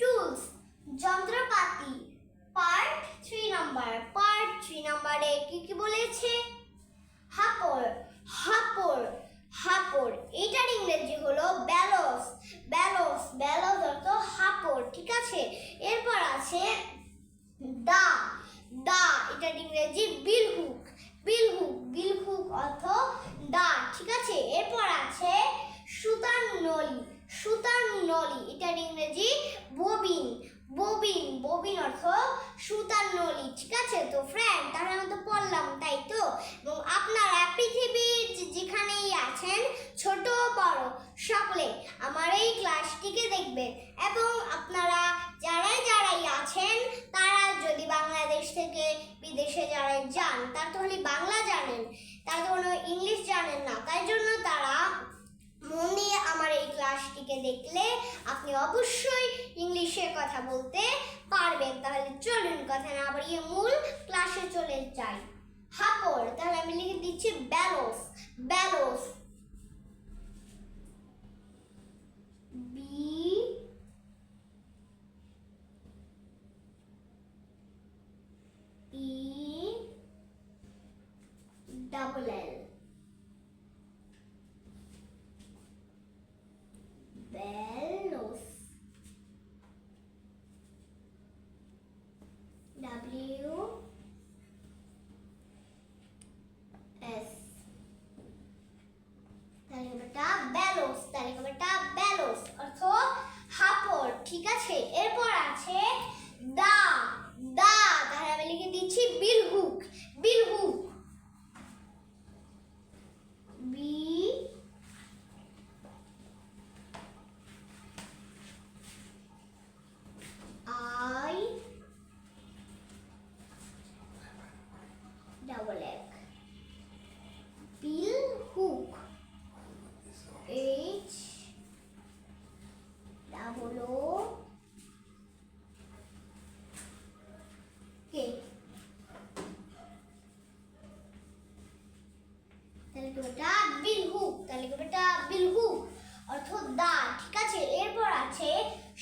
Tools যন্ত্রপাতি. Part three number part three নাম্বারে কি কি বলেছে? হাপড় হাপড় হাপড় এটার ইংরেজি হলো ব্যালস ব্যালস ব্যালস অর্থ হাপড় ঠিক আছে? এরপর আছে দা। দা, এটার ইংরেজি বিলহুক বিলহুক বিলহুক অর্থ দা ঠিক আছে এরপর আছে সুতার নলি সুতার নলি এটার ইংরেজি ববিন ববিন ববিন অর্থ সুতার নলি ঠিক আছে তো ফ্রেন্ড তাহলে আমি তো পড়লাম তাই তো এবং আপনারা পৃথিবীর যে- যেখানেই আছেন ছোট বড় সকলে আমার এই ক্লাসটিকে দেখবেন এবং আপনারা যারাই যারাই আছেন তারা যদি বাংলাদেশ থেকে বিদেশে যারা যান তারা তাহলে বাংলা জানেন তারা তো কোনো ইংলিশ জানেন না তাই জন্য তারা মন দিয়ে আমার ক্লাসটিকে দেখলে আপনি অবশ্যই ইংলিশে কথা বলতে পারবেন। তাহলে চলুন, কথা না বাড়িয়ে মূল ক্লাসে চলে যাই। হাপড়, তাহলে আমি লিখে দিচ্ছি ব্যালোস ব্যালোস W তাহলে কি বেটা বিল হুক তাহলে কি বেটা বিল হুক অর্থ দা ঠিক আছে এরপর আছে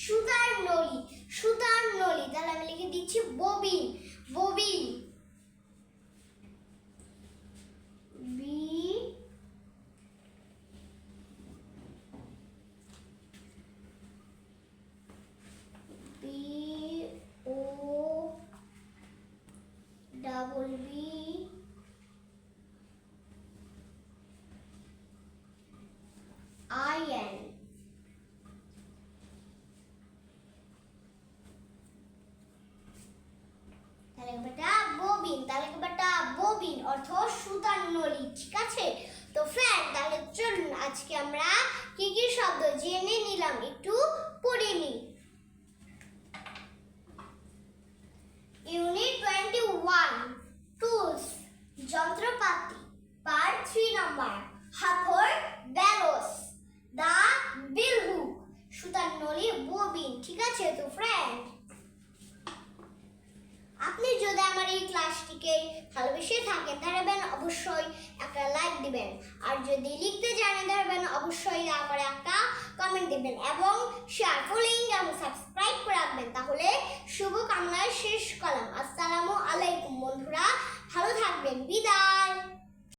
সুতার নলি সুতার নলি তাহলে আমি লিখে দিচ্ছি bobbin bobbin B B O double B I N তাহলে বেটা ববিন তাহলে বেটা ববিন অর্থ সুতার নলি, ঠিক আছে? তো ফ্রেন্ড তাহলে চলুন আজকে আমরা কি কি শব্দ জেনে নিলাম, একটু পড়ে নিই ইউনিট টোয়েন্টি ওয়ান টুলস যন্ত্রপাতি পার্ট থ্রি নাম্বার হাফর ব্যালোস দা বিলহুক সুতার নলি ববিন ঠিক আছে তো ফ্রেন্ড আপনি যদি আমার এই ক্লাসটিকে ভালোবেসে থাকেন তাহলে অবশ্যই একটা লাইক দিবেন। আর যদি লিখতে জানেন ধরবেন, অবশ্যই আমার একটা কমেন্ট দিবেন এবং শেয়ার ফলোইং এবং